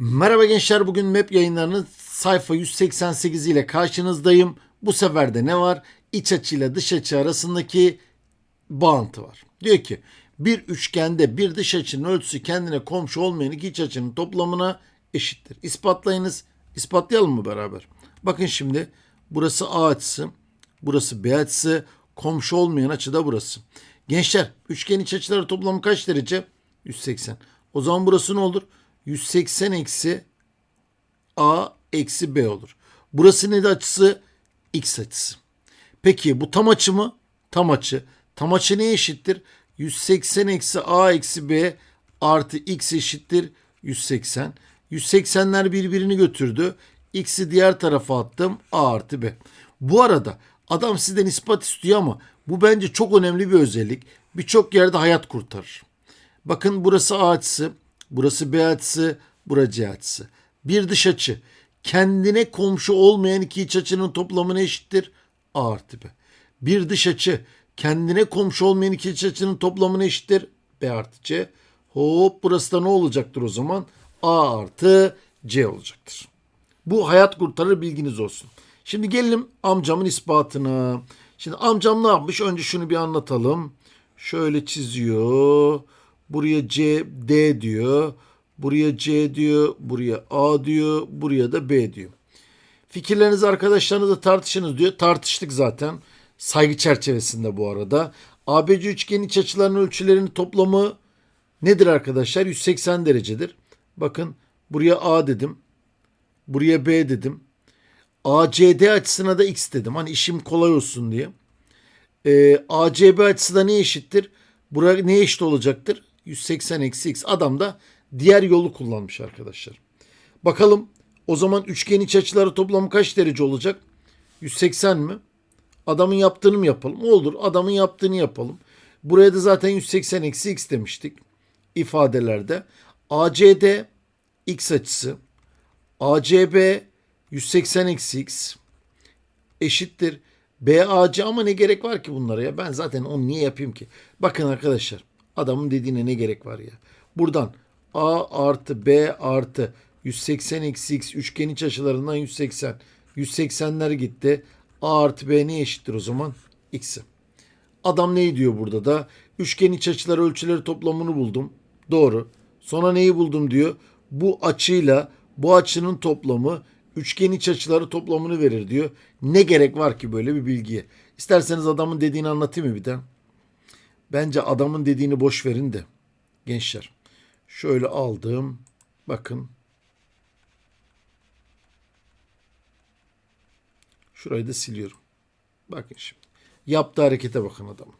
Merhaba gençler bugün map yayınlarının sayfa 188 ile karşınızdayım. Bu sefer de ne var? İç açı ile dış açı arasındaki bağıntı var. Diyor ki bir üçgende bir dış açının ölçüsü kendine komşu olmayan iki iç açının toplamına eşittir. İspatlayınız. İspatlayalım mı beraber? Bakın şimdi burası A açısı, burası B açısı, komşu olmayan açı da burası. Gençler üçgen iç açıları toplamı kaç derece? 180. O zaman burası ne olur? 180 eksi A eksi B olur. Burası ne de açısı? X açısı. Peki bu tam açı mı? Tam açı. Tam açı neye eşittir? 180 eksi A eksi B artı X eşittir 180. 180'ler birbirini götürdü. X'i diğer tarafa attım. A artı B. Bu arada adam sizden ispat istiyor ama bu bence çok önemli bir özellik. Birçok yerde hayat kurtarır. Bakın burası A açısı, burası B açısı, burası C açısı. Bir dış açı kendine komşu olmayan iki iç açının toplamına eşittir A artı B. Bir dış açı kendine komşu olmayan iki iç açının toplamına eşittir B artı C. Hop burası da ne olacaktır o zaman? A artı C olacaktır. Bu hayat kurtarır bilginiz olsun. Şimdi gelelim amcamın ispatına. Şimdi amcam ne yapmış? Önce şunu bir anlatalım. Şöyle çiziyor. Buraya C, D diyor. Buraya C diyor. Buraya A diyor. Buraya da B diyor. Fikirlerinizi arkadaşlarınızla tartışınız diyor. Tartıştık zaten. Saygı çerçevesinde bu arada. ABC üçgenin iç açılarının ölçülerinin toplamı nedir arkadaşlar? 180 derecedir. Bakın buraya A dedim. Buraya B dedim. ACD açısına da X dedim. Hani işim kolay olsun diye. Ee, ACB açısı da ne eşittir? Buraya ne eşit olacaktır? 180 eksi X. Adam da diğer yolu kullanmış arkadaşlar. Bakalım o zaman üçgen iç açıları toplamı kaç derece olacak? 180 mi? Adamın yaptığını mı yapalım? Olur adamın yaptığını yapalım. Buraya da zaten 180 eksi X demiştik ifadelerde. ACD X açısı ACB 180 eksi X eşittir. BAC ama ne gerek var ki bunlara ya? Ben zaten onu niye yapayım ki? Bakın arkadaşlar adamın dediğine ne gerek var ya? Buradan A artı B artı 180 eksi X üçgen iç açılarından 180. 180'ler gitti. A artı B ne eşittir o zaman? X'i. Adam ne diyor burada da? Üçgen iç açıları ölçüleri toplamını buldum. Doğru. Sonra neyi buldum diyor. Bu açıyla bu açının toplamı üçgen iç açıları toplamını verir diyor. Ne gerek var ki böyle bir bilgiye? İsterseniz adamın dediğini anlatayım mı bir de? Bence adamın dediğini boş verin de. Gençler. Şöyle aldım. Bakın. Şurayı da siliyorum. Bakın şimdi. Yaptığı harekete bakın adamın.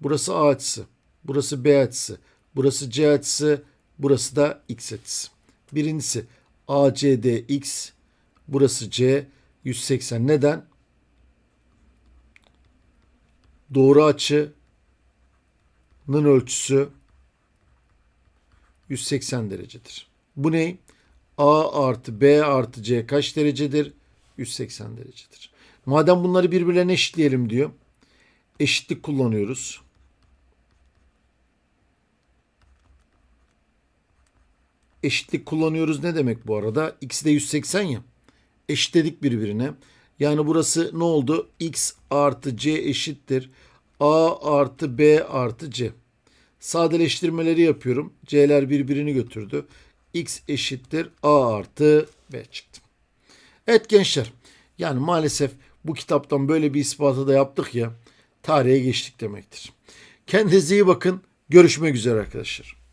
Burası A açısı. Burası B açısı. Burası C açısı. Burası da X açısı. Birincisi ACD X. Burası C. 180. Neden? Doğru açının ölçüsü 180 derecedir. Bu ne? A artı B artı C kaç derecedir? 180 derecedir. Madem bunları birbirlerine eşitleyelim diyor. Eşitlik kullanıyoruz. Eşitlik kullanıyoruz ne demek bu arada? X'i de 180 ya. Eşitledik birbirine. Yani burası ne oldu? X artı C eşittir. A artı B artı C. Sadeleştirmeleri yapıyorum. C'ler birbirini götürdü. X eşittir A artı B çıktı. Evet gençler. Yani maalesef bu kitaptan böyle bir ispatı da yaptık ya. Tarihe geçtik demektir. Kendinize iyi bakın. Görüşmek üzere arkadaşlar.